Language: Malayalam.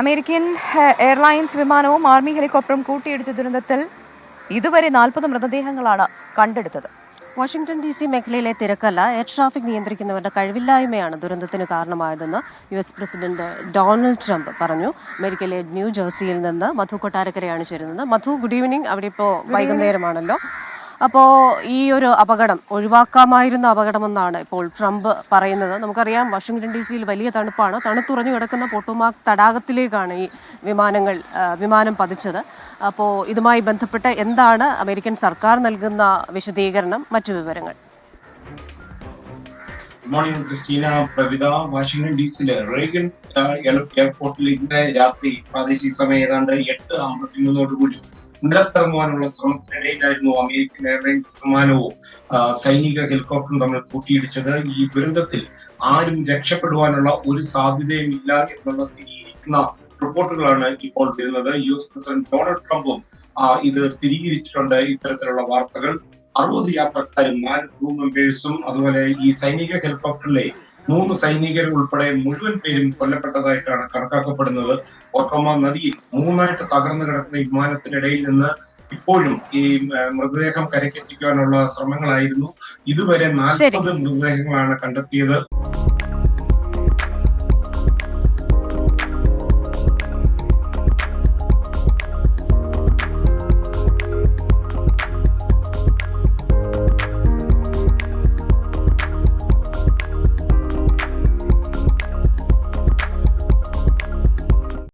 അമേരിക്കൻ എയർലൈൻസ് വിമാനവും ആർമി ഹെലികോപ്റ്ററും കൂട്ടിയിടിച്ച ദുരന്തത്തിൽ ഇതുവരെ നാൽപ്പത് മൃതദേഹങ്ങളാണ് കണ്ടെടുത്തത്. വാഷിംഗ്ടൺ ഡി സി മേഖലയിലെ തിരക്കല്ല എയർ ട്രാഫിക് നിയന്ത്രിക്കുന്നവരുടെ കഴിവില്ലായ്മയാണ് ദുരന്തത്തിന് കാരണമായതെന്ന് U S president Donald Trump പറഞ്ഞു. അമേരിക്കയിലെ ന്യൂ ജേഴ്സിയിൽ നിന്ന് മധു കൊട്ടാരക്കരയാണ് ചേരുന്നത്. മധു ഗുഡ് ഈവനിങ് അവിടെ ഇപ്പോൾ വൈകുന്നേരമാണല്ലോ. അപ്പോൾ ഈ ഒരു അപകടം ഒഴിവാക്കാമായിരുന്ന അപകടമെന്നാണ് ഇപ്പോൾ ട്രംപ് പറയുന്നത്. നമുക്കറിയാം വാഷിംഗ്ടൺ ഡി സിയിൽ വലിയ തണുപ്പാണ്. തണുത്തുറഞ്ഞു കിടക്കുന്ന പൊട്ടുമാക് തടാകത്തിലേക്കാണ് ഈ വിമാനങ്ങൾ വിമാനം പതിച്ചത്. അപ്പോൾ ഇതുമായി ബന്ധപ്പെട്ട് എന്താണ് അമേരിക്കൻ സർക്കാർ നൽകുന്ന വിശദീകരണം? മറ്റു വിവരങ്ങൾ. Morning Christina. Pravitha Washington D സിയിലെ റേഗൻ എയർപോർട്ടിൽ ഇന്ന് രാത്രി പ്രാദേശിക സമയം ഏതാണ്ട് എട്ട് അമ്പത്തിമൂന്നോടുകൂടി. നിലത്തിറങ്ങുവാനുള്ള ശ്രമത്തിനിടയിലായിരുന്നു അമേരിക്കൻ എയർലൈൻസ് വിമാനവും സൈനിക ഹെലികോപ്റ്ററും തമ്മിൽ കൂട്ടിയിടിച്ചത്. ഈ ദുരന്തത്തിൽ ആരും രക്ഷപ്പെടുവാനുള്ള ഒരു സാധ്യതയും ഇല്ല എന്നുള്ള സ്ഥിരീകരിക്കുന്ന റിപ്പോർട്ടുകളാണ് ഇപ്പോൾ വരുന്നത്. യു എസ് പ്രസിഡന്റ് ഡൊണാൾഡ് ട്രംപും ഇത് സ്ഥിരീകരിച്ചിട്ടുണ്ട് ഇത്തരത്തിലുള്ള വാർത്തകൾ. അറുപത് യാത്രക്കാരും നാല് ക്രൂ മെമ്പേഴ്സും അതുപോലെ ഈ സൈനിക ഹെലികോപ്റ്ററിലെ മൂന്ന് സൈനികർ ഉൾപ്പെടെ മുഴുവൻ പേരും കൊല്ലപ്പെട്ടതായിട്ടാണ് കണക്കാക്കപ്പെടുന്നത്. ഓട്ടോമ നദി മൂന്നായിട്ട് തകർന്നു കിടക്കുന്ന വിമാനത്തിനിടയിൽ നിന്ന് ഇപ്പോഴും ഈ മൃതദേഹം കരക്കെത്തിക്കാനുള്ള ശ്രമങ്ങളായിരുന്നു. ഇതുവരെ നാൽപ്പത് മൃതദേഹങ്ങളാണ് കണ്ടെത്തിയത്.